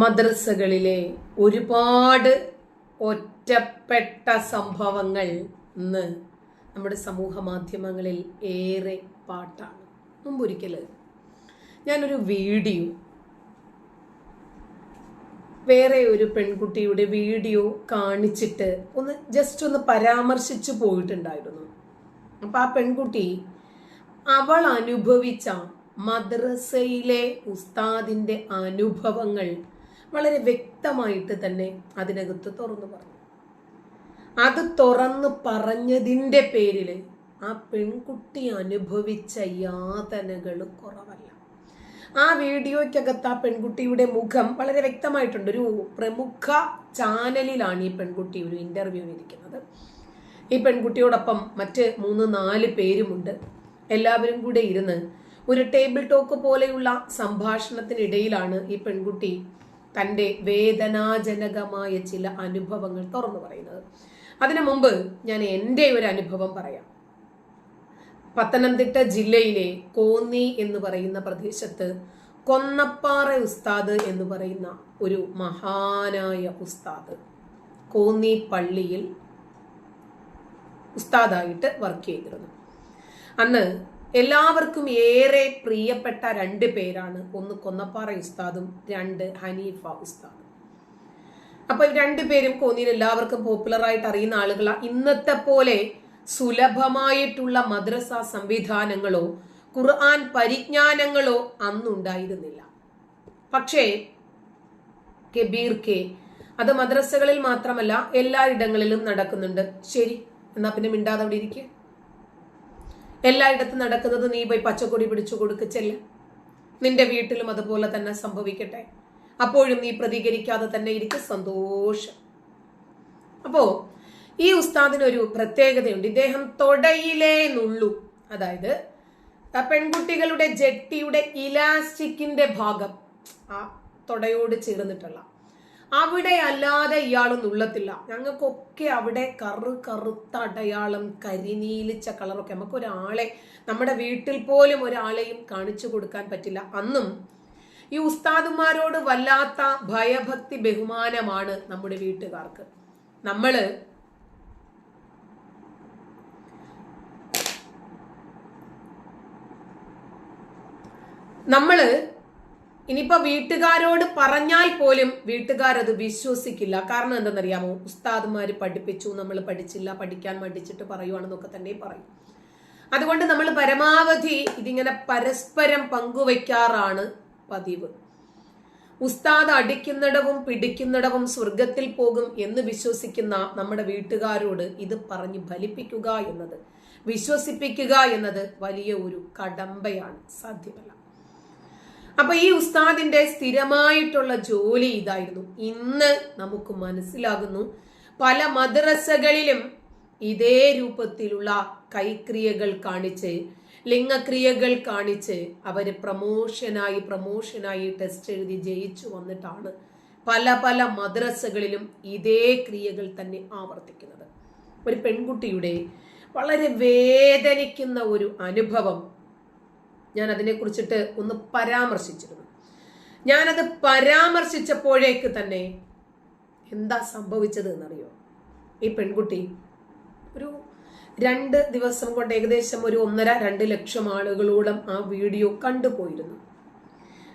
മദ്രസകളിലെ ഒരുപാട് ഒറ്റപ്പെട്ട സംഭവങ്ങൾ ഇന്ന് നമ്മുടെ സമൂഹ മാധ്യമങ്ങളിൽ ഏറെ പാട്ടാണ്. മുമ്പൊരിക്കൽ ഞാനൊരു വീഡിയോ വേറെ ഒരു പെൺകുട്ടിയുടെ വീഡിയോ കാണിച്ചിട്ട് ഒന്ന് ജസ്റ്റ് ഒന്ന് പരാമർശിച്ചു പോയിട്ടുണ്ടായിരുന്നു. അപ്പം ആ പെൺകുട്ടി അവൾ അനുഭവിച്ച മദ്രസയിലെ ഉസ്താദിന്റെ അനുഭവങ്ങൾ വളരെ വ്യക്തമായിട്ട് തന്നെ അതിനകത്ത് തുറന്നു പറഞ്ഞു. അത് തുറന്ന് പറഞ്ഞതിന്റെ പേരിൽ ആ പെൺകുട്ടി അനുഭവിച്ച യാതനകൾ കുറവല്ല. ആ വീഡിയോയ്ക്കകത്ത് ആ പെൺകുട്ടിയുടെ മുഖം വളരെ വ്യക്തമായിട്ടുണ്ട്. ഒരു പ്രമുഖ ചാനലിലാണ് ഈ പെൺകുട്ടി ഒരു ഇന്റർവ്യൂ ഇരിക്കുന്നത് ഈ പെൺകുട്ടിയോടൊപ്പം മറ്റ് മൂന്ന് നാല് പേരുമുണ്ട്. എല്ലാവരും കൂടെ ഇരുന്ന് ഒരു ടേബിൾ ടോക്ക് പോലെയുള്ള സംഭാഷണത്തിനിടയിലാണ് ഈ പെൺകുട്ടി തന്റെ വേദനാജനകമായ ചില അനുഭവങ്ങൾ തുറന്നു പറയുന്നത്. അതിനു മുമ്പ് ഞാൻ എന്റെ ഒരു അനുഭവം പറയാം. പത്തനംതിട്ട ജില്ലയിലെ കോന്നി എന്ന് പറയുന്ന പ്രദേശത്ത് കൊന്നപ്പാറ ഉസ്താദ് എന്ന് പറയുന്ന ഒരു മഹാനായ ഉസ്താദ് കോന്നി പള്ളിയിൽ ഉസ്താദായിട്ട് വർക്ക് ചെയ്തിരുന്നു. അന്ന് എല്ലാവർക്കും ഏറെ പ്രിയപ്പെട്ട രണ്ട് പേരാണ്. ഒന്ന് കൊന്നപ്പാറ ഉസ്താദും രണ്ട് ഹനീഫ ഉസ്താദും. അപ്പൊ രണ്ടുപേരും കോന്നിയിൽ എല്ലാവർക്കും പോപ്പുലർ ആയിട്ട് അറിയുന്ന ആളുകളാ. ഇന്നത്തെ പോലെ സുലഭമായിട്ടുള്ള മദ്രസ സംവിധാനങ്ങളോ ഖുർആൻ പരിജ്ഞാനങ്ങളോ അന്നുണ്ടായിരുന്നില്ല പക്ഷേ കെബീർ കെ അത് മദ്രസകളിൽ മാത്രമല്ല എല്ലായിടങ്ങളിലും നടക്കുന്നുണ്ട്. ശരി എന്നാ പിന്നെ മിണ്ടാതെ അവിടെ ഇരിക്കുക എല്ലായിടത്തും നടക്കുന്നത് നീ പോയി പച്ചക്കൊടി പിടിച്ചു കൊടുക്കച്ചല്ല നിന്റെ വീട്ടിലും അതുപോലെ തന്നെ സംഭവിക്കട്ടെ. അപ്പോഴും നീ പ്രതികരിക്കാതെ തന്നെ ഇരിക്കും സന്തോഷം. അപ്പോ ഈ ഉസ്താദിന് ഒരു പ്രത്യേകതയുണ്ട്. ഇദ്ദേഹം തൊടയിലേ നുള്ളു. അതായത് പെൺകുട്ടികളുടെ ജെട്ടിയുടെ ഇലാസ്റ്റിക്കിന്റെ ഭാഗം ആ തൊടയോട് ചേർന്നിട്ടുള്ള അവിടെ അല്ലാതെ ഇയാൾ നുള്ളത്തില്ല. ഞങ്ങൾക്കൊക്കെ അവിടെ കറു കറുത്ത അടയാളം കരിനീലിച്ച കളറൊക്കെ. നമുക്ക് ഒരാളെ നമ്മുടെ വീട്ടിൽ പോലും ഒരാളെയും കാണിച്ചു കൊടുക്കാൻ പറ്റില്ല. അന്നും ഈ ഉസ്താദുമാരോട് വല്ലാത്ത ഭയഭക്തി ബഹുമാനമാണ് നമ്മുടെ വീട്ടുകാർക്ക്. നമ്മൾ നമ്മൾ ഇനിയിപ്പോ വീട്ടുകാരോട് പറഞ്ഞാൽ പോലും വീട്ടുകാരത് വിശ്വസിക്കില്ല. കാരണം എന്തെന്നറിയാമോ? ഉസ്താദുമാര് പഠിപ്പിച്ചു നമ്മൾ പഠിച്ചില്ല പഠിക്കാൻ മടിച്ചിട്ട് പറയുവാണെന്നൊക്കെ തന്നെ പറയും. അതുകൊണ്ട് നമ്മൾ പരമാവധി ഇതിങ്ങനെ പരസ്പരം പങ്കുവയ്ക്കാറാണ് പതിവ്. ഉസ്താദ് അടിക്കുന്നിടവും പിടിക്കുന്നിടവും സ്വർഗത്തിൽ പോകും എന്ന് വിശ്വസിക്കുന്ന നമ്മുടെ വീട്ടുകാരോട് ഇത് പറഞ്ഞ് ഫലിപ്പിക്കുക എന്നത് വിശ്വസിപ്പിക്കുക എന്നത് വലിയ ഒരു കടമ്പയാണ് സാധ്യമല്ല. അപ്പൊ ഈ ഉസ്താദിന്റെ സ്ഥിരമായിട്ടുള്ള ജോലി ഇതായിരുന്നു. ഇന്ന് നമുക്ക് മനസ്സിലാകുന്നു പല മദ്രസകളിലും ഇതേ രൂപത്തിലുള്ള കൈക്രിയകൾ കാണിച്ച് ലിംഗക്രിയകൾ കാണിച്ച് അവർ പ്രമോഷനായി പ്രമോഷനായി ടെസ്റ്റ് എഴുതി ജയിച്ചു വന്നിട്ടാണ് പല പല മദ്രസകളിലും ഇതേ ക്രിയകൾ തന്നെ ആവർത്തിക്കുന്നത്. ഒരു പെൺകുട്ടിയുടെ വളരെ വേദനിക്കുന്ന ഒരു അനുഭവം ഞാൻ അതിനെക്കുറിച്ചിട്ട് ഒന്ന് പരാമർശിച്ചിരുന്നു. ഞാനത് പരാമർശിച്ചപ്പോഴേക്ക് തന്നെ എന്താ സംഭവിച്ചത് എന്നറിയോ ഈ പെൺകുട്ടി ഒരു രണ്ട് ദിവസം കൊണ്ട് ഏകദേശം ഒരു ഒന്നര രണ്ട് ലക്ഷം ആളുകളോളം ആ വീഡിയോ കണ്ടുപോയിരുന്നു.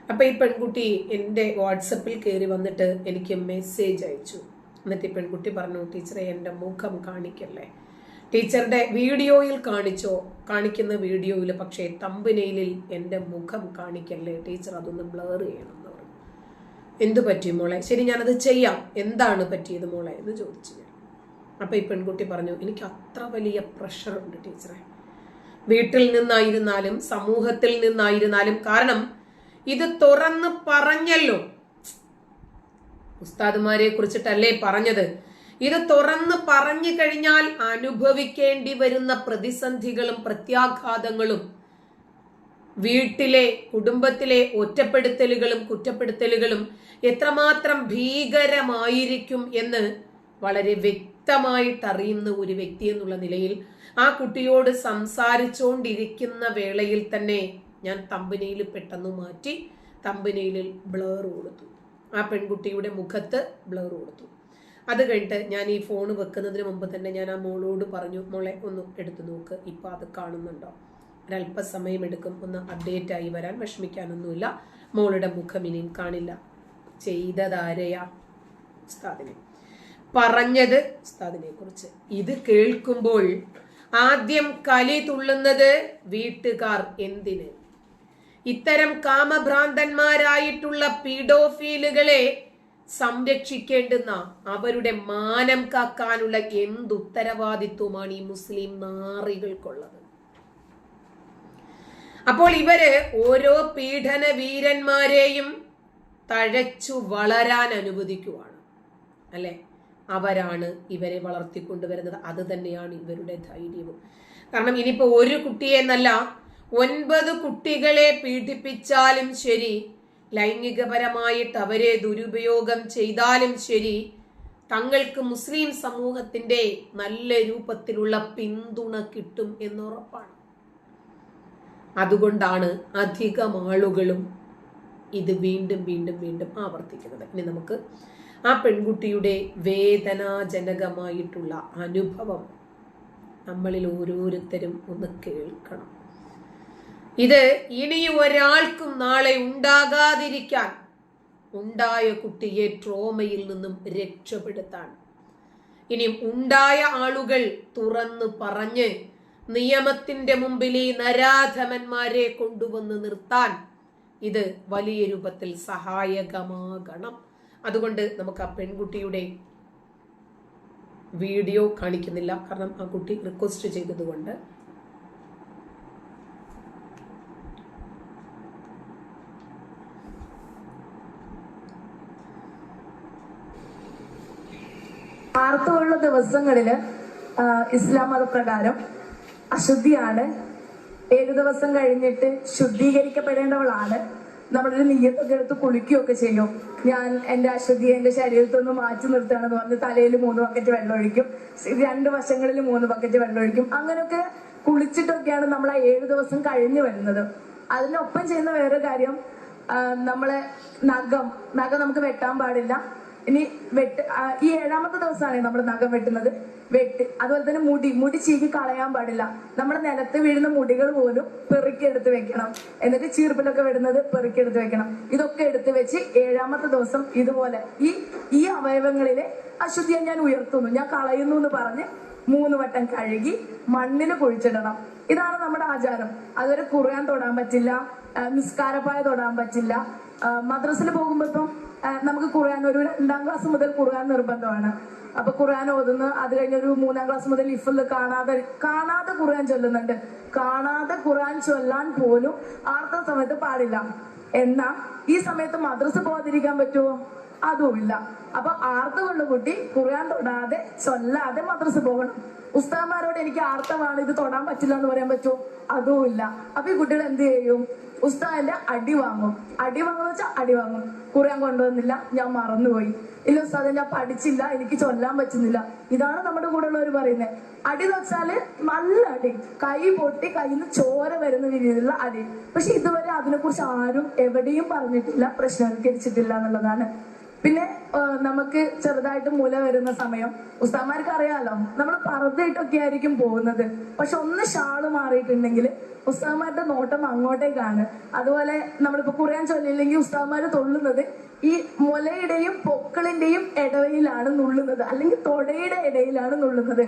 അപ്പൊ ഈ പെൺകുട്ടി എന്റെ വാട്സപ്പിൽ കയറി വന്നിട്ട് എനിക്ക് മെസ്സേജ് അയച്ചു. എന്നിട്ട് ഈ പെൺകുട്ടി പറഞ്ഞു ടീച്ചറെ എന്റെ മുഖം കാണിക്കല്ലേ? ടീച്ചറുടെ വീഡിയോയിൽ കാണിച്ചോ? കാണിക്കുന്ന വീഡിയോയിൽ പക്ഷേ തമ്പിനെയിലിൽ എന്റെ മുഖം കാണിക്കല്ലേ? ടീച്ചർ അതൊന്ന് ബ്ലർ ചെയ്യണം എന്ന് പറഞ്ഞു. എന്തു പറ്റി മോളെ? ശരി ഞാനത് ചെയ്യാം. എന്താണ് പറ്റിയത് മോളെ എന്ന് ചോദിച്ചു ഞാൻ. അപ്പോൾ ഈ പെൺകുട്ടി പറഞ്ഞു എനിക്ക് അത്ര വലിയ പ്രഷറുണ്ട് ടീച്ചറെ. വീട്ടിൽ നിന്നായിരുന്നാലും സമൂഹത്തിൽ നിന്നായിരുന്നാലും. കാരണം ഇത് തുറന്ന് പറഞ്ഞല്ലോ. ഉസ്താദുമാരെ കുറിച്ചിട്ടല്ലേ പറഞ്ഞത്? ഇത് തുറന്ന് പറഞ്ഞു കഴിഞ്ഞാൽ അനുഭവിക്കേണ്ടി വരുന്ന പ്രതിസന്ധികളും പ്രത്യാഘാതങ്ങളും വീട്ടിലെ കുടുംബത്തിലെ ഒറ്റപ്പെടുത്തലുകളും കുറ്റപ്പെടുത്തലുകളും എത്രമാത്രം ഭീകരമായിരിക്കും എന്ന് വളരെ വ്യക്തമായിട്ട് അറിയുന്ന ഒരു വ്യക്തി എന്നുള്ള നിലയിൽ ആ കുട്ടിയോട് സംസാരിച്ചുകൊണ്ടിരിക്കുന്ന വേളയിൽ തന്നെ ഞാൻ തമ്പനയിൽ പെട്ടെന്ന് മാറ്റി തമ്പനയിൽ ബ്ലർ കൊടുത്തു. ആ പെൺകുട്ടിയുടെ മുഖത്ത് ബ്ലർ കൊടുത്തു. അത് കഴിഞ്ഞിട്ട് ഞാൻ ഈ ഫോൺ വെക്കുന്നതിന് മുമ്പ് തന്നെ ഞാൻ ആ മോളോട് പറഞ്ഞു മോളെ ഒന്ന് എടുത്തു നോക്ക്. ഇപ്പം അത് കാണുന്നുണ്ടോ? ഒരല്പസമയം എടുക്കും. ഒന്ന് അപ്ഡേറ്റ് ആയി വരാൻ വിഷമിക്കാനൊന്നുമില്ല. മോളുടെ മുഖം ഇനിയും കാണില്ല. ചെയ്തതാരയാ? ഉസ്താദിനെ. പറഞ്ഞത് ഉസ്താദിനെ കുറിച്ച്. ഇത് കേൾക്കുമ്പോൾ ആദ്യം കലി തുള്ളുന്നത് വീട്ടുകാർ എന്തിന്? ഇത്തരം കാമഭ്രാന്തന്മാരായിട്ടുള്ള പീഡോഫീലുകളെ സംരക്ഷിക്കേണ്ടുന്ന അവരുടെ മാനം കാക്കാനുള്ള എന്തുത്തരവാദിത്വമാണ് ഈ മുസ്ലിം നാറികൾക്കുള്ളത്. അപ്പോൾ ഇവർ ഓരോ പീഡന വീരന്മാരെയും തഴച്ചു വളരാൻ അനുവദിക്കുവാണ്. അല്ലെ? അവരാണ് ഇവരെ വളർത്തിക്കൊണ്ടുവരുന്നത്. അത് തന്നെയാണ് ഇവരുടെ ധൈര്യവും. കാരണം ഇനിയിപ്പോ ഒരു കുട്ടിയെന്നല്ല ഒൻപത് കുട്ടികളെ പീഡിപ്പിച്ചാലും ശരി ലൈംഗികപരമായിട്ട് അവരെ ദുരുപയോഗം ചെയ്താലും ശരി തങ്ങൾക്ക് മുസ്ലിം സമൂഹത്തിന്റെ നല്ല രൂപത്തിലുള്ള പിന്തുണ കിട്ടും എന്നുറപ്പാണ്. അതുകൊണ്ടാണ് അധികം ആളുകളും ഇത് വീണ്ടും വീണ്ടും വീണ്ടും ആവർത്തിക്കുന്നത്. ഇനി നമുക്ക് ആ പെൺകുട്ടിയുടെ വേദനാജനകമായിട്ടുള്ള അനുഭവം നമ്മളിൽ ഓരോരുത്തരും ഒന്ന് കേൾക്കണം. ഇത് ഇനി ഒരാൾക്കും നാളെ ഉണ്ടാകാതിരിക്കാൻ ഉണ്ടായ കുട്ടിയെ ട്രോമയിൽ നിന്നും രക്ഷപ്പെടുത്താൻ. ഇനി ഉണ്ടായ ആളുകൾ തുറന്നു പറഞ്ഞ് നിയമത്തിന്റെ മുമ്പിൽ ഈ നരാധമന്മാരെ കൊണ്ടുവന്ന് നിർത്താൻ ഇത് വലിയ രൂപത്തിൽ സഹായകമാകണം. അതുകൊണ്ട് നമുക്ക് ആ പെൺകുട്ടിയുടെ വീഡിയോ കാണിക്കുന്നില്ല. കാരണം ആ കുട്ടി റിക്വസ്റ്റ് ചെയ്തതുകൊണ്ട് ആർത്തവമുള്ള ദിവസങ്ങളിൽ ഇസ്ലാം മതപ്രകാരം അശുദ്ധിയാണ്. ഏഴു ദിവസം കഴിഞ്ഞിട്ട് ശുദ്ധീകരിക്കപ്പെടേണ്ടവളാണ്. നമ്മളൊരു നീയത്തൊക്കെ എടുത്ത് കുളിക്കുകയൊക്കെ ചെയ്യും. ഞാൻ എന്റെ അശുദ്ധിയെ എന്റെ ശരീരത്തിൽ നിന്ന് മാറ്റി നിർത്തണമെന്ന് പറഞ്ഞ് തലയിൽ മൂന്ന് ബക്കറ്റ് വെള്ളം ഒഴിക്കും. രണ്ട് വശങ്ങളിൽ മൂന്ന് ബക്കറ്റ് വെള്ളം ഒഴിക്കും. അങ്ങനെയൊക്കെ കുളിച്ചിട്ടൊക്കെയാണ് നമ്മൾ ആ ഏഴു ദിവസം കഴിഞ്ഞു വരുന്നത്. അതിനൊപ്പം ചെയ്യുന്ന വേറെ കാര്യം നമ്മളെ നഖം നഖം നമുക്ക് വെട്ടാൻ പാടില്ല. ഇനി വെട്ട് ഈ ഏഴാമത്തെ ദിവസമാണ് നമ്മൾ നഖം വെട്ടുന്നത്. വെട്ട് അതുപോലെ തന്നെ മുടി. മുടി ചീകി കളയാൻ പാടില്ല. നമ്മുടെ നിലത്ത് വീഴുന്ന മുടികൾ പോലും പെറുക്കി എടുത്ത് വെക്കണം. എന്നിട്ട് ചീർപ്പിലൊക്കെ വിടുന്നത് പെറുക്കി എടുത്ത് വെക്കണം. ഇതൊക്കെ എടുത്ത് വെച്ച് ഏഴാമത്തെ ദിവസം ഇതുപോലെ ഈ ഈ അവയവങ്ങളിലെ അശുദ്ധിയെ ഞാൻ ഉയർത്തുന്നു. ഞാൻ കളയുന്നു എന്ന് പറഞ്ഞ് മൂന്ന് വട്ടം കഴുകി മണ്ണിൽ കുഴിച്ചിടണം. ഇതാണ് നമ്മുടെ ആചാരം. അതുവരെ കുറുകാൻ തൊടാൻ പറ്റില്ല നിസ്കാരപ്പായ തൊടാൻ പറ്റില്ല. മദ്രസിൽ പോകുമ്പോ ഇപ്പം നമുക്ക് ഖുർആൻ ഒരു രണ്ടാം ക്ലാസ് മുതൽ ഖുർആൻ നിർബന്ധമാണ്. അപ്പൊ ഖുർആൻ ഓതുന്നു അത് കഴിഞ്ഞ ഒരു മൂന്നാം ക്ലാസ് മുതൽ ഇഫിൽ കാണാതെ കാണാതെ ഖുർആൻ ചൊല്ലുന്നുണ്ട്. കാണാതെ ഖുർആൻ ചൊല്ലാൻ പോലും ആർത്ത സമയത്ത് പാടില്ല. എന്നാ ഈ സമയത്ത് മദ്രസ പോകാതിരിക്കാൻ പറ്റുമോ അതുമില്ല. അപ്പൊ ആർത്തമുള്ള കുട്ടി ഖുർആൻ തൊടാതെ ചൊല്ലാതെ മദ്രസ പോകണം. ഉസ്താമാരോട് എനിക്ക് ആർത്തമാണ് ഇത് തൊടാൻ പറ്റില്ല എന്ന് പറയാൻ പറ്റുമോ? അതുമില്ല അപ്പൊ ഈ കുട്ടികൾ എന്ത് ചെയ്യും? ഉസ്താദിന്റെ അടി വാങ്ങും. അടി വാങ്ങുന്ന വെച്ചാൽ അടി വാങ്ങും. ഖുർആൻ കൊണ്ടുവന്നില്ല ഞാൻ മറന്നുപോയി. ഇല്ല ഉസ്താദ് ഞാൻ പഠിച്ചില്ല എനിക്ക് ചൊല്ലാൻ പറ്റുന്നില്ല. ഇതാണ് നമ്മുടെ കൂടെ ഉള്ളവർ പറയുന്നത്. അടി എന്ന് വെച്ചാൽ നല്ല അടി. കൈ പൊട്ടി കയ്യിൽ നിന്ന് ചോര വരുന്ന രീതിയിലുള്ള അടി. പക്ഷെ ഇതുവരെ അതിനെക്കുറിച്ച് ആരും എവിടെയും പറഞ്ഞിട്ടില്ല പ്രശ്നവൽക്കരിച്ചിട്ടില്ല എന്നുള്ളതാണ്. പിന്നെ നമുക്ക് ചെറുതായിട്ട് മുല വരുന്ന സമയം. ഉസ്താമാർക്ക് അറിയാലോ നമ്മൾ പറന്നിട്ടൊക്കെ ആയിരിക്കും പോകുന്നത്. പക്ഷെ ഒന്ന് ഷാൾ മാറിയിട്ടുണ്ടെങ്കിൽ ഉസ്താമാരുടെ നോട്ടം അങ്ങോട്ടേക്കാണ്. അതുപോലെ നമ്മളിപ്പോ കുറയാൻ ചൊല്ലില്ലെങ്കിൽ ഉസ്താമാര് തൊള്ളുന്നത് ഈ മുലയുടെയും പൊക്കളിന്റെയും ഇടയിലാണ് നുള്ളുന്നത്. അല്ലെങ്കിൽ തൊടയുടെ ഇടയിലാണ് നുള്ളുന്നത്.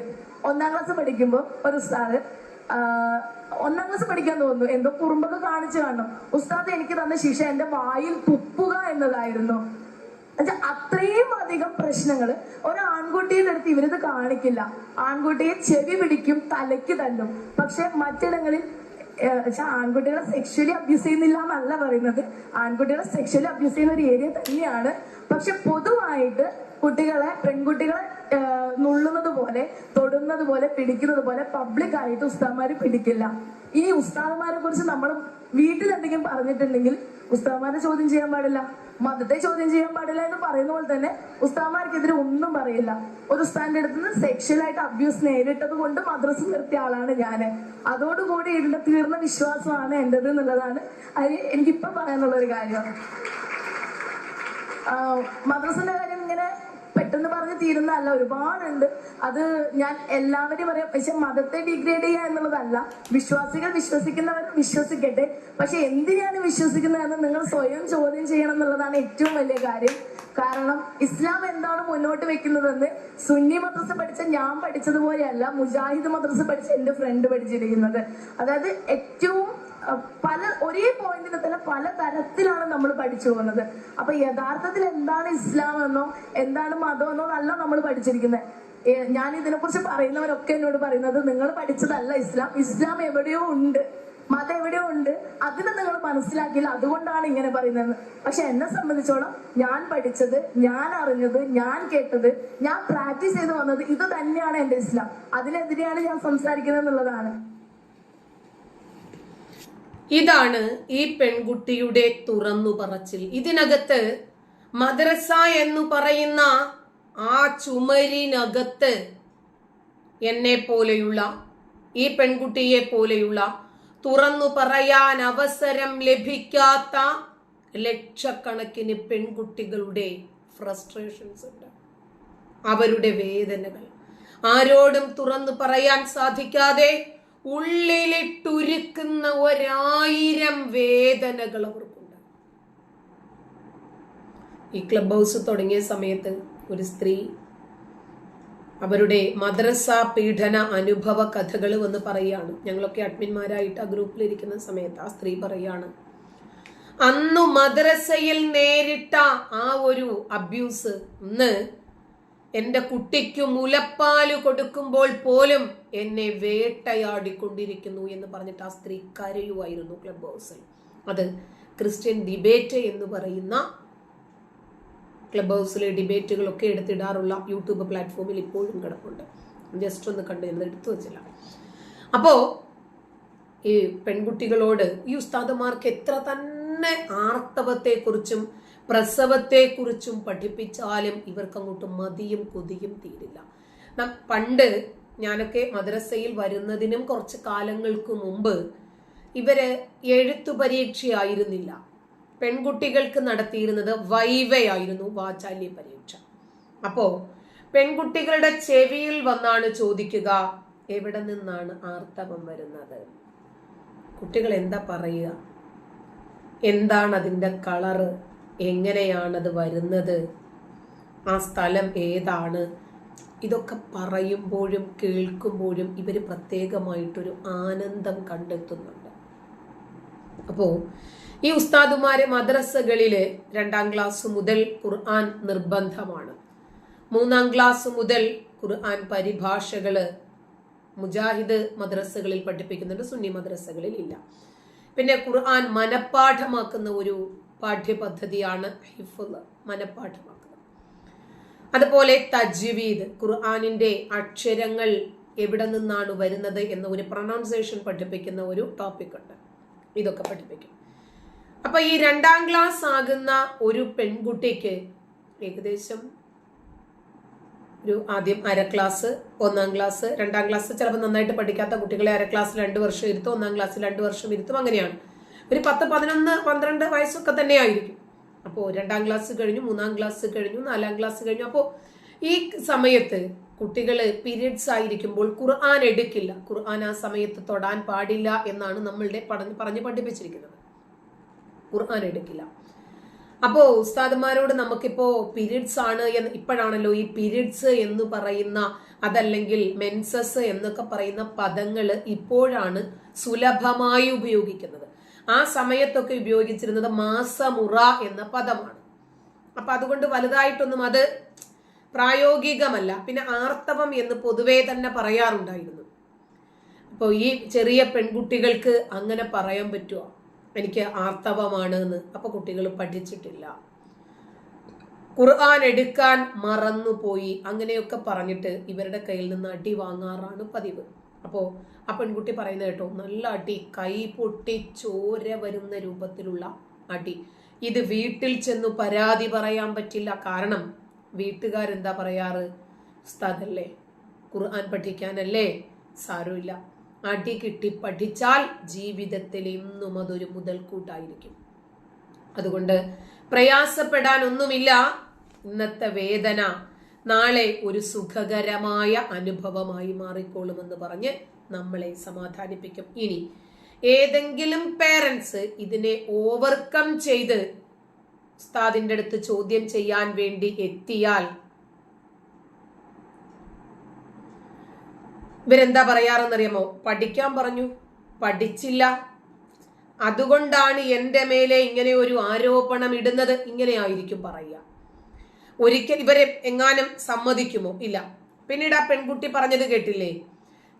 ഒന്നാം ക്ലാസ് പഠിക്കുമ്പോൾ ഒരു ഉസ്താദ് ഒന്നാം ക്ലാസ് പഠിക്കാൻ തോന്നുന്നു. എന്തോ കുറുമ്പൊക്കെ കാണിച്ചു കാണണം. ഉസ്താദ് എനിക്ക് തന്ന ശിക്ഷ എന്റെ വായിൽ തുപ്പുക എന്നതായിരുന്നു. അത്രയും അധികം പ്രശ്നങ്ങൾ ഒരു ആൺകുട്ടിയുടെ അടുത്ത് ഇവരിത് കാണിക്കില്ല. ആൺകുട്ടിയെ ചെവി പിടിക്കും തലയ്ക്ക് തല്ലും. പക്ഷെ മറ്റിടങ്ങളിൽ ആൺകുട്ടികളെ സെക്ഷലി അബ്യൂസ് ചെയ്യുന്നില്ല എന്നല്ല പറയുന്നത്. ആൺകുട്ടികളെ സെക്ഷലി അബ്യൂസ് ചെയ്യുന്ന ഒരു ഏരിയ തന്നെയാണ്. പക്ഷെ പൊതുവായിട്ട് കുട്ടികളെ പെൺകുട്ടികളെ നുള്ളുന്നത് പോലെ തൊടുന്നത് പോലെ പിടിക്കുന്നത് പോലെ പബ്ലിക് ആയിട്ട് ഉസ്താദ്മാര് പിടിക്കില്ല. ഈ ഉസ്താദ്മാരെ കുറിച്ച് നമ്മൾ വീട്ടിൽ എന്തെങ്കിലും പറഞ്ഞിട്ടുണ്ടെങ്കിൽ ഉസ്താദ്മാരെ ചോദ്യം ചെയ്യാൻ പാടില്ല. മതത്തെ ചോദ്യം ചെയ്യാൻ പാടില്ല എന്ന് പറയുന്ന പോലെ തന്നെ ഉസ്താമാർക്കെതിരെ ഒന്നും പറയില്ല. ഒരു ഉസ്താന്റെ അടുത്ത് നിന്ന് സെക്ഷലായിട്ട് അബ്യൂസ് നേരിട്ടത് കൊണ്ട് മദ്രസ നിർത്തിയ ആളാണ് ഞാൻ അതോടുകൂടി ഇതിന്റെ തീർന്ന വിശ്വാസമാണ് എന്റെത് എന്നുള്ളതാണ് അതിന് എനിക്കിപ്പം പറയാനുള്ള ഒരു കാര്യം മദ്രസിന്റെ കാര്യം പെട്ടെന്ന് പറഞ്ഞ് തീരുന്നതല്ല. ഒരുപാടുണ്ട്. അത് ഞാൻ എല്ലാവരും പറയാം പക്ഷെ മതത്തെ ഡിഗ്രേഡ് ചെയ്യുക എന്നുള്ളതല്ല. വിശ്വാസികൾ വിശ്വസിക്കുന്നവർ വിശ്വസിക്കട്ടെ. പക്ഷെ എന്തിനാണ് വിശ്വസിക്കുന്നതെന്ന് നിങ്ങൾ സ്വയം ചോദ്യം ചെയ്യണം എന്നുള്ളതാണ് ഏറ്റവും വലിയ കാര്യം. കാരണം ഇസ്ലാം എന്താണ് മുന്നോട്ട് വെക്കുന്നതെന്ന് സുന്നി മദ്രസ പഠിച്ച ഞാൻ പഠിച്ചതുപോലെയല്ല മുജാഹിദ് മദ്രസ പഠിച്ച എന്റെ ഫ്രണ്ട് പഠിച്ചിരിക്കുന്നത്. അതായത് ഏറ്റവും പല ഒരേ പോയിന്റിൽ തന്നെ പല തരത്തിലാണ് നമ്മൾ പഠിച്ചു പോകുന്നത്. അപ്പൊ യഥാർത്ഥത്തിൽ എന്താണ് ഇസ്ലാം എന്നോ എന്താണ് മതം എന്നോ അല്ല നമ്മൾ പഠിച്ചിരിക്കുന്നത്. ഞാൻ ഇതിനെക്കുറിച്ച് പറയുന്നവരൊക്കെ എന്നോട് പറയുന്നത് നിങ്ങൾ പഠിച്ചതല്ല ഇസ്ലാം. ഇസ്ലാം എവിടെയോ ഉണ്ട്. മതം എവിടെയോ ഉണ്ട്. അതിനെ നിങ്ങൾ മനസ്സിലാക്കിയില്ല. അതുകൊണ്ടാണ് ഇങ്ങനെ പറയുന്നത്. പക്ഷെ എന്നെ സംബന്ധിച്ചോളം ഞാൻ പഠിച്ചത് ഞാൻ അറിഞ്ഞത് ഞാൻ കേട്ടത് ഞാൻ പ്രാക്ടീസ് ചെയ്ത് വന്നത് ഇത് തന്നെയാണ് എന്റെ ഇസ്ലാം. അതിനെതിരെയാണ് ഞാൻ സംസാരിക്കുന്നത് എന്നുള്ളതാണ്. ഇതാണ് ഈ പെൺകുട്ടിയുടെ തുറന്നു പറച്ചിൽ ഇതിനകത്ത് മദ്രസ എന്ന് പറയുന്ന ആ ചുമരിനകത്ത് എന്നെ പോലെയുള്ള ഈ പെൺകുട്ടിയെ പോലെയുള്ള തുറന്നു പറയാൻ അവസരം ലഭിക്കാത്ത ലക്ഷക്കണക്കിന് പെൺകുട്ടികളുടെ ഫ്രസ്ട്രേഷൻസ് ഉണ്ട്. അവരുടെ വേദനകൾ. ആരോടും തുറന്നു പറയാൻ സാധിക്കാതെ ഉള്ളിലിട്ടുരുക്കുന്ന ഒരായിരം വേദനകൾ അവർക്കുണ്ട്. ഈ ക്ലബ് ഹൗസ് തുടങ്ങിയ സമയത്ത് ഒരു സ്ത്രീ അവരുടെ മദ്രസ പീഡന അനുഭവ കഥകൾ വന്ന് പറയുകയാണ്. ഞങ്ങളൊക്കെ അഡ്മിന്മാരായിട്ട് ആ ഗ്രൂപ്പിലിരിക്കുന്ന സമയത്ത് ആ സ്ത്രീ പറയുകയാണ്. അന്നു മദ്രസയിൽ നേരിട്ട ആ ഒരു അബ്യൂസ് ഇന്ന് എന്റെ കുട്ടിക്ക് മുലപ്പാൽ കൊടുക്കുമ്പോൾ പോലും എന്നെ വേട്ടയാടിക്കൊണ്ടിരിക്കുന്നു എന്ന് പറഞ്ഞിട്ട് ആ സ്ത്രീ കരയുമായിരുന്നു ക്ലബ് ഹൗസിൽ. അത് ക്രിസ്ത്യൻ ഡിബേറ്റ് എന്ന് പറയുന്ന ക്ലബ് ഹൗസിലെ ഡിബേറ്റുകളൊക്കെ എടുത്തിടാറുള്ള യൂട്യൂബ് പ്ലാറ്റ്ഫോമിൽ ഇപ്പോഴും കിടപ്പുണ്ട്. ജസ്റ്റ് ഒന്ന് കണ്ടു എന്ന് എടുത്തു വെച്ചില്ല. അപ്പോൾ ഈ പെൺകുട്ടികളോട് ഈ ഉസ്താദുമാർക്ക് എത്ര തന്നെ ആർത്തവത്തെക്കുറിച്ചും പ്രസവത്തെക്കുറിച്ചും പഠിപ്പിച്ചാലും ഇവർക്ക് അങ്ങോട്ട് മതിയും കൊതിയും തീരില്ല. പണ്ട് ഞാനൊക്കെ മദ്രസയിൽ വരുന്നതിനും കുറച്ച് കാലങ്ങൾക്ക് മുമ്പ് ഇവർ എഴുത്തു പരീക്ഷയായിരുന്നില്ല. പെൺകുട്ടികൾക്ക് നടത്തിയിരുന്നത് വൈവയായിരുന്നു വാചാല്യ പരീക്ഷ. അപ്പോ പെൺകുട്ടികളുടെ ചെവിയിൽ വന്നാണ് ചോദിക്കുക എവിടെ നിന്നാണ് ആർത്തവം വരുന്നത്? കുട്ടികൾ എന്താ പറയുക? എന്താണ് അതിന്റെ കളറ് എങ്ങനെയാണത് വരുന്നത്? ആ സ്ഥലം ഏതാണ്? ഇതൊക്കെ പറയുമ്പോഴും കേൾക്കുമ്പോഴും ഇവർ പ്രത്യേകമായിട്ടൊരു ആനന്ദം കണ്ടെത്തുന്നുണ്ട്. അപ്പോൾ ഈ ഉസ്താദുമാരെ മദ്രസകളിലെ രണ്ടാം ക്ലാസ് മുതൽ ഖുർആൻ നിർബന്ധമാണ്. മൂന്നാം ക്ലാസ് മുതൽ ഖുർആൻ പരിഭാഷകൾ മുജാഹിദ് മദ്രസകളിൽ പഠിപ്പിക്കുന്നുണ്ട് സുന്നി മദ്രസകളിൽ ഇല്ല. പിന്നെ ഖുർആൻ മനഃപ്പാഠമാക്കുന്ന ഒരു പാഠ്യപദ്ധതിയാണ് ഹിഫുള്ള മനഃപ്പാഠമാക്കുന്നത്. അതുപോലെ തജ്വീദ് ഖുർആനിന്റെ അക്ഷരങ്ങൾ എവിടെ നിന്നാണ് വരുന്നത് എന്ന ഒരു പ്രൊണൗൺസിയേഷൻ പഠിപ്പിക്കുന്ന ഒരു ടോപ്പിക് ഉണ്ട്. ഇതൊക്കെ പഠിപ്പിക്കും. അപ്പൊ ഈ രണ്ടാം ക്ലാസ് ആകുന്ന ഒരു പെൺകുട്ടിക്ക് ഏകദേശം ഒരു ആദ്യം അര ക്ലാസ് ഒന്നാം ക്ലാസ് രണ്ടാം ക്ലാസ് ചിലപ്പോൾ നന്നായിട്ട് പഠിക്കാത്ത കുട്ടികളെ അര ക്ലാസ് രണ്ട് വർഷം ഇരുത്തും ഒന്നാം ക്ലാസ് രണ്ട് വർഷം ഇരുത്തും അങ്ങനെയാണ്. ഒരു പത്ത് പതിനൊന്ന് പന്ത്രണ്ട് വയസ്സൊക്കെ തന്നെ ആയിരിക്കും അപ്പോൾ രണ്ടാം ക്ലാസ് കഴിഞ്ഞു മൂന്നാം ക്ലാസ് കഴിഞ്ഞു നാലാം ക്ലാസ് കഴിഞ്ഞു. അപ്പോൾ ഈ സമയത്ത് കുട്ടികൾ പീരിയഡ്സ് ആയിരിക്കുമ്പോൾ ഖുർആൻ എടുക്കില്ല. ഖുർആൻ ആ സമയത്ത് തൊടാൻ പാടില്ല എന്നാണ് നമ്മളുടെ പറഞ്ഞ് പഠിപ്പിച്ചിരിക്കുന്നത്. ഖുർആൻ എടുക്കില്ല. അപ്പോ ഉസ്താദന്മാരോട് നമുക്കിപ്പോ പീരീഡ്സ് ആണ് എന്ന് ഇപ്പോഴാണല്ലോ ഈ പീരീഡ്സ് എന്ന് പറയുന്ന അതല്ലെങ്കിൽ മെൻസസ് എന്നൊക്കെ പറയുന്ന പദങ്ങൾ ഇപ്പോഴാണ് സുലഭമായി ഉപയോഗിക്കുന്നത്. ആ സമയത്തൊക്കെ ഉപയോഗിച്ചിരുന്നത് മാസമുറ എന്ന പദമാണ്. അപ്പൊ അതുകൊണ്ട് വലുതായിട്ടൊന്നും അത് പ്രായോഗികമല്ല. പിന്നെ ആർത്തവം എന്ന് പൊതുവേ തന്നെ പറയാറുണ്ടായിരുന്നു. അപ്പോൾ ഈ ചെറിയ പെൺകുട്ടികൾക്ക് അങ്ങനെ പറയാൻ പറ്റുമോ എനിക്ക് ആർത്തവമാണ് എന്ന് അപ്പൊ കുട്ടികൾ പഠിച്ചിട്ടില്ല. ഖുർആൻ എടുക്കാൻ മറന്നുപോയി അങ്ങനെയൊക്കെ പറഞ്ഞിട്ട് ഇവരുടെ കയ്യിൽ നിന്ന് അടി വാങ്ങാറാണ് പതിവ്. അപ്പോൾ ആ പെൺകുട്ടി പറയുന്നത് കേട്ടോ നല്ല അടി കൈ പൊട്ടി ചോര വരുന്ന രൂപത്തിലുള്ള അടി. ഇത് വീട്ടിൽ ചെന്ന് പരാതി പറയാൻ പറ്റില്ല. കാരണം വീട്ടുകാരെന്താ പറയാറ്? ഉസ്താദല്ലേ? ഖുർആൻ പഠിക്കാനല്ലേ സാരമില്ല. അടി കിട്ടി പഠിച്ചാൽ ജീവിതത്തിൽ ഇന്നും അതൊരു മുതൽക്കൂട്ടായിരിക്കും. അതുകൊണ്ട് പ്രയാസപ്പെടാൻ ഒന്നുമില്ല ഇന്നത്തെ വേദന നാളെ ഒരു സുഖകരമായ അനുഭവമായി മാറിക്കോളുമെന്ന് പറഞ്ഞ് നമ്മളെ സമാധാനിപ്പിക്കും. ഇനി ഏതെങ്കിലും പേരൻസ് ഇതിനെ ഓവർകം ചെയ്ത് ഉസ്താദിന്റെ അടുത്ത് ചോദ്യം ചെയ്യാൻ വേണ്ടി എത്തിയാൽ ഇവരെന്താ പറയാറെന്നറിയാമോ? പഠിക്കാൻ പറഞ്ഞു. പഠിച്ചില്ല. അതുകൊണ്ടാണ് എന്റെ മേലെ ഇങ്ങനെ ഒരു ആരോപണം ഇടുന്നത്. ഇങ്ങനെ ആയിരിക്കും പറയുക. ഒരിക്കൽ ഇവരെ എങ്ങാനും സമ്മതിക്കുമോ? ഇല്ല. പിന്നീട് ആ പെൺകുട്ടി പറഞ്ഞത് കേട്ടില്ലേ?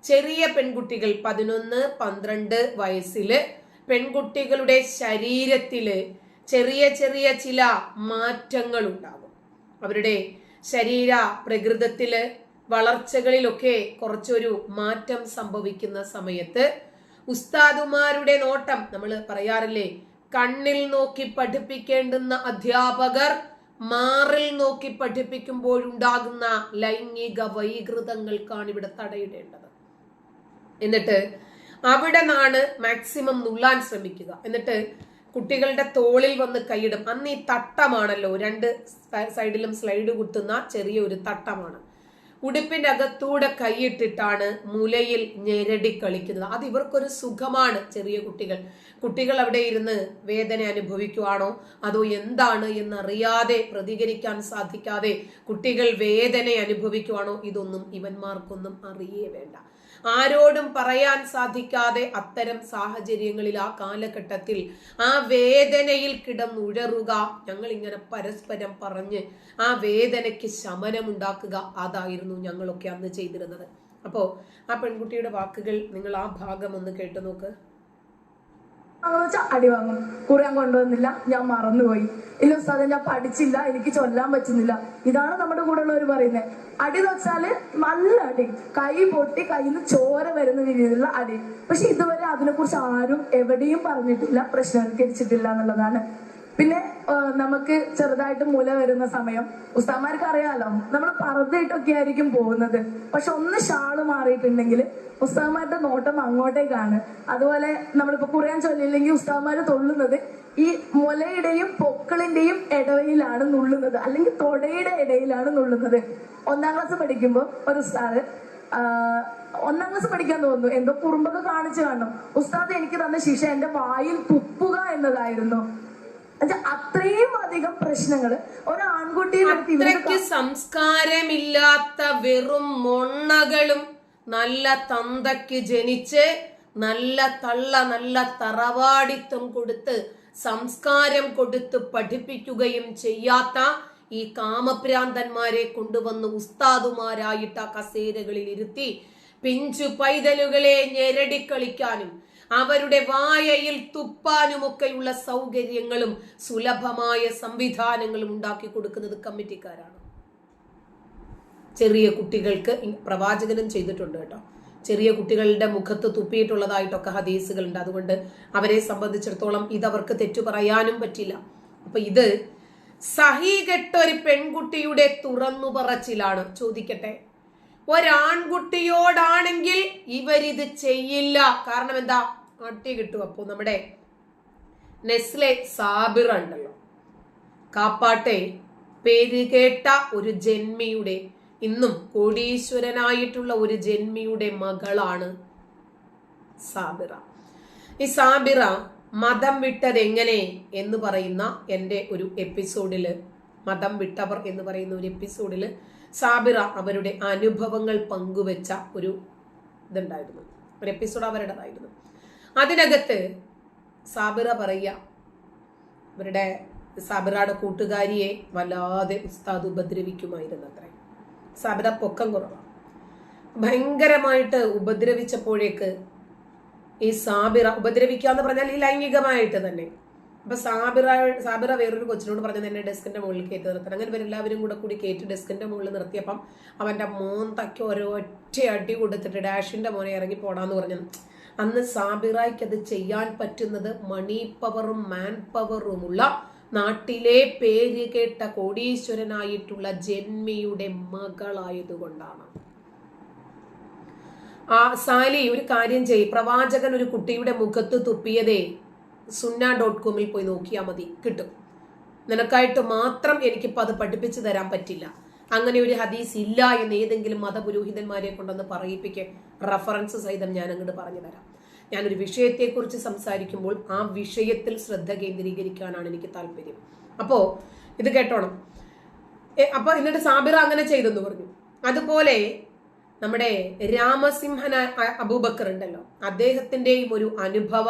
ചെറിയ പെൺകുട്ടികൾ പതിനൊന്ന് പന്ത്രണ്ട് വയസ്സിൽ പെൺകുട്ടികളുടെ ശരീരത്തിൽ ചെറിയ ചെറിയ ചില മാറ്റങ്ങൾ ഉണ്ടാകും അവരുടെ ശരീര പ്രകൃതത്തിൽ വളർച്ചകളിലൊക്കെ കുറച്ചൊരു മാറ്റം സംഭവിക്കുന്ന സമയത്ത് ഉസ്താദുമാരുടെ നോട്ടം നമ്മൾ പറയാറില്ലേ? കണ്ണിൽ നോക്കി പഠിപ്പിക്കേണ്ടുന്ന അധ്യാപകർ മാറിൽ നോക്കി പഠിപ്പിക്കുമ്പോഴുണ്ടാകുന്ന ലൈംഗിക വൈകൃതങ്ങൾക്കാണ് ഇവിടെ തടയിടേണ്ടത്. എന്നിട്ട് അവിടെ നിന്നാണ് മാക്സിമം നുള്ളാൻ ശ്രമിക്കുക. എന്നിട്ട് കുട്ടികളുടെ തോളിൽ വന്ന് കൈയിടും. അന്ന് ഈ തട്ടമാണല്ലോ രണ്ട് സൈഡിലും സ്ലൈഡ് കുത്തുന്ന ചെറിയ ഒരു തട്ടമാണ്. ഉടുപ്പിന്റെ അകത്തൂടെ കൈയിട്ടിട്ടാണ് മുലയിൽ ഞെരടി കളിക്കുന്നത്. അത് ഇവർക്കൊരു സുഖമാണ് ചെറിയ കുട്ടികൾ. കുട്ടികൾ അവിടെ ഇരുന്ന് വേദന അനുഭവിക്കുവാണോ? അതോ എന്താണ് എന്നറിയാതെ പ്രതികരിക്കാൻ സാധിക്കാതെ കുട്ടികൾ വേദന അനുഭവിക്കുവാണോ? ഇതൊന്നും ഇവന്മാർക്കൊന്നും അറിയേ വേണ്ട. ആരോടും പറയാൻ സാധിക്കാതെ അത്തരം സാഹചര്യങ്ങളിൽ ആ കാലഘട്ടത്തിൽ ആ വേദനയിൽ കിടന്നുഴറുക ഞങ്ങൾ ഇങ്ങനെ പരസ്പരം പറഞ്ഞ് ആ വേദനയ്ക്ക് ശമനമുണ്ടാക്കുക അതായിരുന്നു ഞങ്ങളൊക്കെ അന്ന് ചെയ്തിരുന്നത്. അപ്പോ ആ പെൺകുട്ടിയുടെ വാക്കുകൾ നിങ്ങൾ ആ ഭാഗം ഒന്ന് കേട്ടു നോക്ക്. അടി വാങ്ങും ഖുർആൻ കൊണ്ടുവന്നില്ല. ഞാൻ മറന്നുപോയി. ഇല്ല സാധനം ഞാൻ പഠിച്ചില്ല. എനിക്ക് ചൊല്ലാൻ പറ്റുന്നില്ല. ഇതാണ് നമ്മുടെ കൂടെ ഉള്ളവർ പറയുന്നത് അടി എന്ന് വെച്ചാൽ നല്ല അടി. കൈ പൊട്ടി കയ്യിൽ നിന്ന് ചോര വരുന്ന രീതിയിലുള്ള അടി. പക്ഷെ ഇതുവരെ അതിനെക്കുറിച്ച് ആരും എവിടെയും പറഞ്ഞിട്ടില്ല പ്രശ്നവൽക്കരിച്ചിട്ടില്ല എന്നുള്ളതാണ് പിന്നെ നമുക്ക് ചെറുതായിട്ട് മുല വരുന്ന സമയം. ഉസ്താമാർക്ക് അറിയാലോ നമ്മൾ പറന്നിട്ടൊക്കെ ആയിരിക്കും പോകുന്നത്. പക്ഷെ ഒന്ന് ഷാൾ മാറിയിട്ടുണ്ടെങ്കിൽ ഉസ്താമാരുടെ നോട്ടം അങ്ങോട്ടേക്കാണ്. അതുപോലെ നമ്മളിപ്പോ കുറയാൻ ചൊല്ലില്ലെങ്കിൽ ഉസ്താമാര് തൊള്ളുന്നത് ഈ മുലയുടെയും പൊക്കളിന്റെയും ഇടവയിലാണ് നുള്ളുന്നത്. അല്ലെങ്കിൽ തൊടയുടെ ഇടയിലാണ് നുള്ളുന്നത്. ഒന്നാം ക്ലാസ് പഠിക്കുമ്പോൾ ഒരു ഉസ്താദ് ഒന്നാം ക്ലാസ് പഠിക്കാൻ തോന്നുന്നു. എന്തോ കുറുമ്പൊക്കെ കാണിച്ചു കാണും. ഉസ്താദ് എനിക്ക് തന്ന ശിക്ഷ എന്റെ വായിൽ തുപ്പുക എന്നതായിരുന്നു. അത്രയും അധികം പ്രശ്നങ്ങൾ ഒരു ആൺകുട്ടിയെ സംസ്കാരമില്ലാത്ത വെറും മൊണ്ണകളും നല്ല തന്തയ്ക്ക് ജനിച്ച് നല്ല തള്ള നല്ല തറവാടിത്വം കൊടുത്ത് സംസ്കാരം കൊടുത്ത് പഠിപ്പിക്കുകയും ചെയ്യാത്ത ഈ കാമഭ്രാന്തന്മാരെ കൊണ്ടുവന്ന് ഉസ്താദുമാരായിട്ട് ആ കസേരകളിൽ ഇരുത്തി പിഞ്ചു പൈതലുകളെ ഞെരടിക്കളിക്കാനും അവരുടെ വായയിൽ തുപ്പാനുമൊക്കെയുള്ള സൗകര്യങ്ങളും സുലഭമായ സംവിധാനങ്ങളും ഉണ്ടാക്കി കൊടുക്കുന്നത് കമ്മിറ്റിക്കാരാണ്. ചെറിയ കുട്ടികൾക്ക് പ്രവാചകനും ചെയ്തിട്ടുണ്ട് കേട്ടോ. ചെറിയ കുട്ടികളുടെ മുഖത്ത് തുപ്പിയിട്ടുള്ളതായിട്ടൊക്കെ ഹദീസുകളുണ്ട്. അതുകൊണ്ട് അവരെ സംബന്ധിച്ചിടത്തോളം ഇതവർക്ക് തെറ്റു പറയാനും പറ്റില്ല. അപ്പൊ ഇത് സഹീകെട്ട ഒരു പെൺകുട്ടിയുടെ തുറന്നു പറച്ചിലാണ് ചോദിക്കട്ടെ ഒരാൺകുട്ടിയോടാണെങ്കിൽ ഇവരിത് ചെയ്യില്ല. കാരണം എന്താ? അട്ടി കിട്ടും. അപ്പോ നമ്മുടെ നെസ്ലെ സാബിറ ഉണ്ടല്ലോ. കാപ്പാട്ടെ പേരുകേട്ട ഒരു ജന്മിയുടെ ഇന്നും കോടീശ്വരനായിട്ടുള്ള ഒരു ജന്മിയുടെ മകളാണ് സാബിറ. ഈ സാബിറ മതം വിട്ടതെങ്ങനെ എന്ന് പറയുന്ന എന്റെ ഒരു എപ്പിസോഡിൽ മതം വിട്ടവർ എന്ന് പറയുന്ന ഒരു എപ്പിസോഡിൽ സാബിറ അവരുടെ അനുഭവങ്ങൾ പങ്കുവെച്ച ഒരു ഇതുണ്ടായിരുന്നു. ഒരു എപ്പിസോഡ് അവരുടേതായിരുന്നു. അതിനകത്ത് സാബിറ പറയുക. ഇവരുടെ സാബിറയുടെ കൂട്ടുകാരിയെ വല്ലാതെ ഉസ്താദ് ഉപദ്രവിക്കുമായിരുന്നു അത്രേ സാബിറ പൊക്കം കുറവാണ്. ഭയങ്കരമായിട്ട് ഉപദ്രവിച്ചപ്പോഴേക്ക് ഈ സാബിറ ഉപദ്രവിക്കുക എന്ന് പറഞ്ഞാൽ ഈ ലൈംഗികമായിട്ട് തന്നെ. അപ്പൊ സാബിറ സാബിറ വേറൊരു കൊച്ചിനോട് പറഞ്ഞത് എന്നെ ഡെസ്കിന്റെ മുകളിൽ കയറ്റി നിർത്തണം. അങ്ങനെ ഇവരെല്ലാവരും കൂടെ കൂടി കയറ്റി ഡെസ്കിന്റെ മുകളിൽ നിർത്തിയപ്പം അവന്റെ മോന്തയ്ക്ക് ഓരോ ഒറ്റ അടി കൊടുത്തിട്ട് ഡാഷിന്റെ മോനെ ഇറങ്ങി പോടാന്ന് പറഞ്ഞു അന്ന് സാബിറായ്ക്ക് അത് ചെയ്യാൻ പറ്റുന്നത് മണി പവറും മാൻ പവറുമുള്ള നാട്ടിലെ പേര് കേട്ട കോടീശ്വരനായിട്ടുള്ള ജന്മിയുടെ മകളായതുകൊണ്ടാണ്. ആ സാലി ഒരു കാര്യം ചെയ് പ്രവാചകൻ ഒരു കുട്ടിയുടെ മുഖത്ത് തുപ്പിയതേ സുന്ന ഡോട്ട് കോമിൽ പോയി നോക്കിയാൽ മതി. കിട്ടും. നിനക്കായിട്ട് മാത്രം എനിക്കിപ്പോൾ അത് പഠിപ്പിച്ചു തരാൻ പറ്റില്ല. അങ്ങനെ ഒരു ഹദീസ് ഇല്ല എന്ന് ഏതെങ്കിലും മതപുരോഹിതന്മാരെ കൊണ്ടൊന്ന് പറയിപ്പിക്കെ. റഫറൻസ് സഹിതം ഞാൻ അങ്ങോട്ട് പറഞ്ഞു തരാം. ഞാനൊരു വിഷയത്തെക്കുറിച്ച് സംസാരിക്കുമ്പോൾ ആ വിഷയത്തിൽ ശ്രദ്ധ കേന്ദ്രീകരിക്കാനാണ് എനിക്ക് താല്പര്യം. അപ്പോ ഇത് കേട്ടോണം. അപ്പോൾ അപ്പൊ എന്നിട്ട് സാബിറ അങ്ങനെ ചെയ്തെന്ന് പറഞ്ഞു. അതുപോലെ നമ്മുടെ രാമസിംഹന അബൂബക്കർ ഉണ്ടല്ലോ. അദ്ദേഹത്തിന്റെയും ഒരു അനുഭവ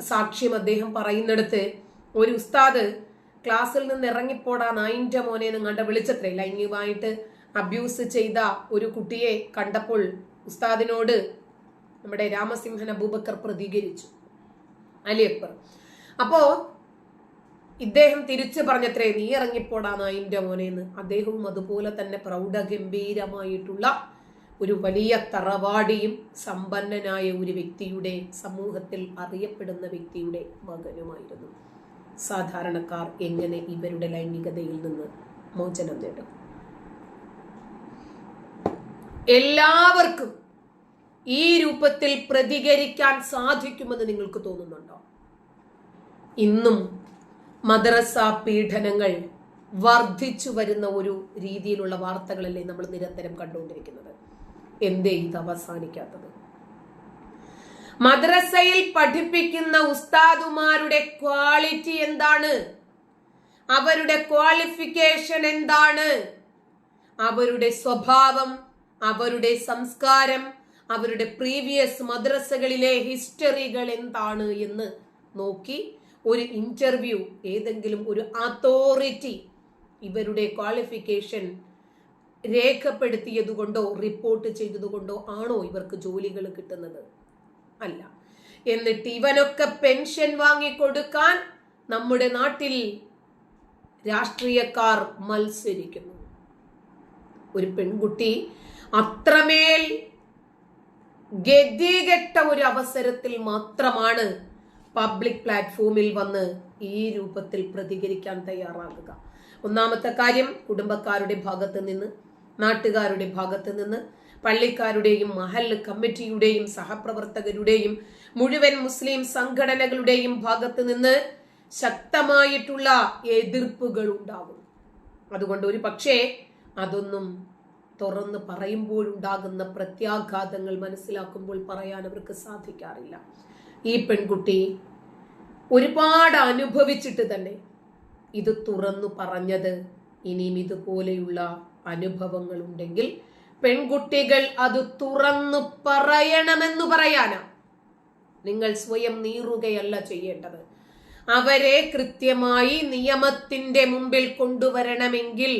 സാക്ഷ്യം അദ്ദേഹം പറയുന്നിടത്ത് ഒരു ഉസ്താദ് ക്ലാസ്സിൽ നിന്ന് ഇറങ്ങിപ്പോടാ നായിന്റെ മോനെ കണ്ട വിളിച്ചത്രേ ലൈംഗികമായിട്ട് അബ്യൂസ് ചെയ്ത ഒരു കുട്ടിയെ കണ്ടപ്പോൾ ഉസ്താദിനോട് നമ്മുടെ രാമസിംഹൻ അബൂബക്കർ പ്രതികരിച്ചു. അലി അപ്പോ ഇദ്ദേഹം തിരിച്ചു പറഞ്ഞത്രേ നീ ഇറങ്ങിപ്പോടാ നായിന്റെ മോനെന്ന് അദ്ദേഹവും അതുപോലെ തന്നെ പ്രൗഢഗംഭീരമായിട്ടുള്ള ഒരു വലിയ തറവാടിയും സമ്പന്നനായ ഒരു വ്യക്തിയുടെ സമൂഹത്തിൽ അറിയപ്പെടുന്ന വ്യക്തിയുടെ മകനുമായിരുന്നു. സാധാരണക്കാർ എങ്ങനെ ഇവരുടെ ലൈംഗികതയിൽ നിന്ന് മോചനം നേടും? എല്ലാവർക്കും ഈ രൂപത്തിൽ പ്രതികരിക്കാൻ സാധിക്കുമെന്ന് നിങ്ങൾക്ക് തോന്നുന്നുണ്ടോ? ഇന്നും മദ്രസ പീഡനങ്ങൾ വർദ്ധിച്ചു വരുന്ന ഒരു രീതിയിലുള്ള വാർത്തകളല്ലേ നമ്മൾ നിരന്തരം കണ്ടുകൊണ്ടിരിക്കുന്നത്? എന്തേ ഇത് അവസാനിക്കാത്തത്? മദ്രസയിൽ പഠിപ്പിക്കുന്ന ഉസ്താദുമാരുടെ ക്വാളിറ്റി എന്താണ്? അവരുടെ ക്വാളിഫിക്കേഷൻ എന്താണ്? അവരുടെ സ്വഭാവം അവരുടെ സംസ്കാരം അവരുടെ പ്രീവിയസ് മദ്രസകളിലെ ഹിസ്റ്ററികൾ എന്താണ് എന്ന് നോക്കി ഒരു ഇന്റർവ്യൂ ഏതെങ്കിലും ഒരു അതോറിറ്റി ഇവരുടെ ക്വാളിഫിക്കേഷൻ രേഖപ്പെടുത്തിയതുകൊണ്ടോ റിപ്പോർട്ട് ചെയ്തതുകൊണ്ടോ ആണോ ഇവർക്ക് ജോലികൾ കിട്ടുന്നത്? അല്ല. എന്നിട്ട് ഇവനൊക്കെ പെൻഷൻ വാങ്ങിക്കൊടുക്കാൻ നമ്മുടെ നാട്ടിൽ രാഷ്ട്രീയക്കാർ മത്സരിക്കുന്നു. ഒരു പെൺകുട്ടി അത്രമേൽ ഗതികെട്ട ഒരു അവസരത്തിൽ മാത്രമാണ് പബ്ലിക് പ്ലാറ്റ്ഫോമിൽ വന്ന് ഈ രൂപത്തിൽ പ്രതികരിക്കാൻ തയ്യാറാകുക. ഒന്നാമത്തെ കാര്യം കുടുംബക്കാരുടെ ഭാഗത്ത് നിന്ന് നാട്ടുകാരുടെ ഭാഗത്ത് നിന്ന്. പള്ളിക്കാരുടെയും മഹൽ കമ്മിറ്റിയുടെയും സഹപ്രവർത്തകരുടെയും മുഴുവൻ മുസ്ലിം സംഘടനകളുടെയും ഭാഗത്ത് നിന്ന് ശക്തമായിട്ടുള്ള എതിർപ്പുകൾ ഉണ്ടാകും അതുകൊണ്ട് ഒരു പക്ഷേ അതൊന്നും തുറന്ന് പറയുമ്പോഴുണ്ടാകുന്ന പ്രത്യാഘാതങ്ങൾ മനസ്സിലാക്കുമ്പോൾ പറയാൻ അവർക്ക് സാധിക്കാറില്ല. ഈ പെൺകുട്ടി ഒരുപാട് അനുഭവിച്ചിട്ട് തന്നെ ഇത് തുറന്നു പറഞ്ഞത് ഇനിയും ഇതുപോലെയുള്ള അനുഭവങ്ങൾ ഉണ്ടെങ്കിൽ പെൺകുട്ടികൾ അത് തുറന്നു പറയണമെന്ന് പറയാനാ. നിങ്ങൾ സ്വയം നീറുകയല്ല ചെയ്യേണ്ടത്. അവരെ കൃത്യമായി നിയമത്തിന്റെ മുമ്പിൽ കൊണ്ടുവരണമെങ്കിൽ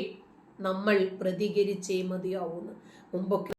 നമ്മൾ പ്രതികരിച്ചേ മതിയാവുന്നു. മുമ്പൊക്കെ